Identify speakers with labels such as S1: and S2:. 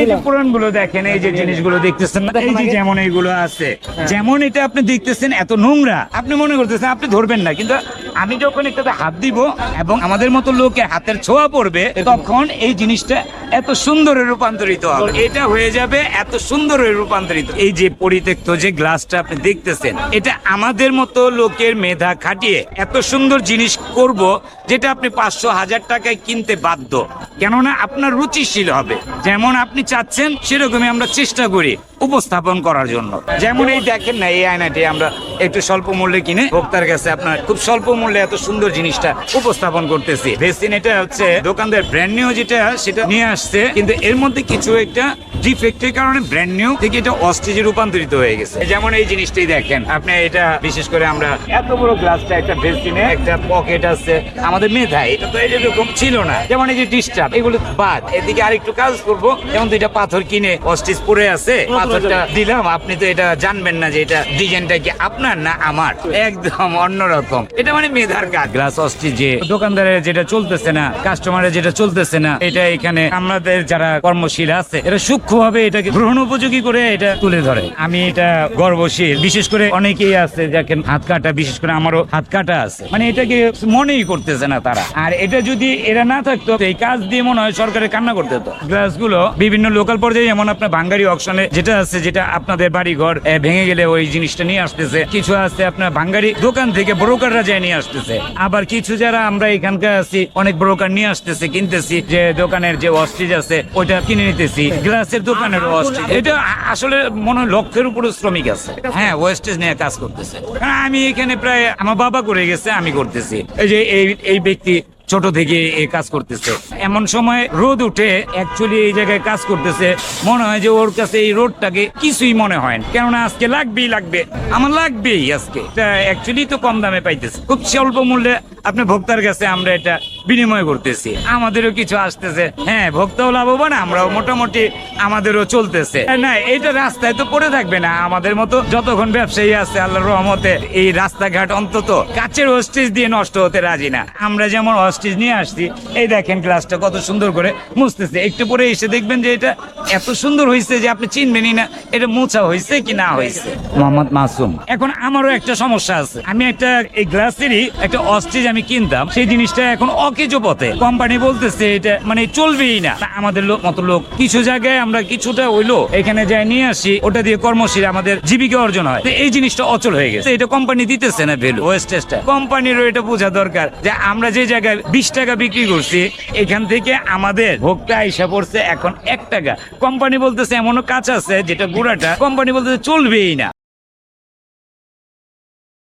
S1: এই যে পুরানগুলো দেখেন এই যে জিনিসগুলো দেখতেছেন না এই যে যেমন এইগুলো আছে। যেমন এটা আপনি দেখতেছেন এত নোংরা। আপনি মনে করতেছেন আপনি ধরবেন না কিন্তু আমি যখন এটাতে হাত দিব এবং আমাদের মতো লোকে হাতের ছোঁয়া পড়বে, তখন এই জিনিসটা এত সুন্দরে রূপান্তরিত হবে। এটা হয়ে যাবে এত সুন্দরে রূপান্তরিত। এই যে পরিত্যক্ত যে গ্লাসটা আপনি দেখতেছেন, এটা আমাদের মতো লোকের মেধা খাটিয়ে এত সুন্দর জিনিস করব যেটা আপনি পাঁচশো হাজার টাকায় কিনতে বাধ্য। কেননা আপনার রুচিশীল হবে। যেমন আপনি চাচ্ছেন, সেরকমই আমরা চেষ্টা করি উপস্থাপন করার জন্য। যেমন এই দেখেন না, এই আয়নাটি আমরা একটু স্বল্প মূল্যে কিনে ভোক্তার কাছে আপনার খুব স্বল্প মূল্যে এত সুন্দর জিনিসটা উপস্থাপন করতেছি। ভেসিন এটা হচ্ছে দোকানদার ব্র্যান্ড নিউ যেটা সেটা নিয়ে আসছে। কিন্তু এর মধ্যে কিছু একটা ডিফেক্টের কারণে ব্র্যান্ড নিউ থেকে এটা অস্টেজে রূপান্তরিত হয়ে গেছে। যেমন এই জিনিসটাই দেখেন আপনি এটা বিশেষ করে আমরা এত বড় গ্লাসটা একটা ভেসিনে একটা পকেট আছে আমাদের মেধায় এটা তো এরকম ছিল না। যেমন এই যে ডিস্টার্ব এগুলো বাদ। এদিকে আরেকটু কাজ করব যেমন দুইটা পাথর কিনে অস্টিজ পরে আছে পাথরটা দিলাম আপনি তো এটা জানবেন না যে এটা ডিজাইনটা কি আপনার না আমার? একদম অন্যরকম। এটা মানে মেধার কাজ। গ্লাস অস্টিজ যে দোকানদারের যেটা চলতেছে না কাস্টমারের যেটা চলতেছে না এটা এখানে আমাদের যারা কর্মশীল আছে এটা সূক্ষ্মভাবে এটাকে গ্রহণ উপযোগী করে এটা তুলে ধরে। আমি এটা গর্বশীল। বিশেষ করে অনেকেই আছে দেখেন হাত কাটা বিশেষ করে আমারও হাত কাটা আছে। মানে এটাকে মনেই করতেছে না তারা। আর এটা যদি এরা না থাকতো এই কাজ দিয়ে মনে হয় সরকারের কান্না করতে হতো। গ্লাসগুলো বিভিন্ন লোকাল পর্যায়ে যেমন আপনার বাঙ্গারি অকশনে যেটা আছে যেটা আপনাদের বাড়ি ঘর ভেঙে গেলে ওই জিনিসটা নিয়ে আসতেছে কিছু আছে আপনার ভাঙ্গারি দোকান থেকে ব্রোকাররা যায় নিয়ে আসতেছে। আবার কিছু যারা আমরা এখানকার আছি, অনেক ব্রোকার নিয়ে আসতেছে, কিনতেছি। যে দোকানের যে অস্ট্রিজ আছে, ওইটা কিনে নিতেছি। গ্লাসের দোকানের অস্ট্রিজ এটা আসলে মনে হয় লক্ষের উপরে শ্রমিক আছে। হ্যাঁ ওয়েস্টেজ নিয়ে কাজ করতেছে। আমি এখানে প্রায়, আমার বাবা করে গেছে, আমি করতেছি। এই যে এই এই ব্যক্তি ছোট থেকে এই কাজ করতেছে। এমন সময় রোদ উঠে অ্যাকচুয়ালি এই জায়গায় কাজ করতেছে। মনে হয় যে ওর কাছে এই রোডটাকে কিছুই মনে হয় কেননা আজকে লাগবেই লাগবে। আমার লাগবেই আজকে। অ্যাকচুয়ালি তো কম দামে পাইতেছে। খুব স্বল্প মূল্যে আপনি ভোক্তার কাছে আমরা এটা বিনিময় করতেছি। আমাদেরও কিছু আসতেছে। হ্যাঁ ভোক্তাও লাভবান, আমরাও মোটামুটি আমাদেরও চলতেছে। না এটা রাস্তায় তো পড়ে থাকবে না। আমাদের মতো যতক্ষণ ব্যবসায়ী আছে আল্লাহর রহমতে, এই রাস্তাঘাট অন্তত কাচের হোস্টেজ দিয়ে নষ্ট হতে রাজি না। আমরা যেমন হোস্টেজ নিয়ে আসছি, এই দেখেন গ্লাসটা কত সুন্দর করে মুছতেছে। একটু পরে এসে দেখবেন যে এটা এত সুন্দর হয়েছে যে আপনি চিনবেনই না, এটা মোছা হয়েছে কি না হয়েছে মোহাম্মদ মাসুম, এখন আমারও একটা সমস্যা আছে। আমি একটা এই গ্লাসেরই একটা অস্ট্রিজ আমি কিনতাম, সেই জিনিসটা এখন অকেজো পথে কোম্পানি বলতেছে এটা মানে চলবেই না। আমাদের লোক মতো লোক কিছু জায়গায় আমরা কিছুটা হইল এখানে যাই নিয়ে আসি ওটা দিয়ে কর্মশীল আমাদের জীবিকা অর্জন হয়। এই জিনিসটা অচল হয়ে গেছে। এটা কোম্পানি দিতেছে না ভ্যালু ওয়েস্টেজটা কোম্পানিরও এটা বোঝা দরকার যে আমরা যে জায়গায় বিশ টাকা বিক্রি করছি এখান থেকে আমাদের ভোক্তা আইসা পড়ছে এখন এক টাকা। কোম্পানি বলতেছে এমনও কাজ আছে যেটা গুড়াটা। কোম্পানি বলতেছে চলবেই না।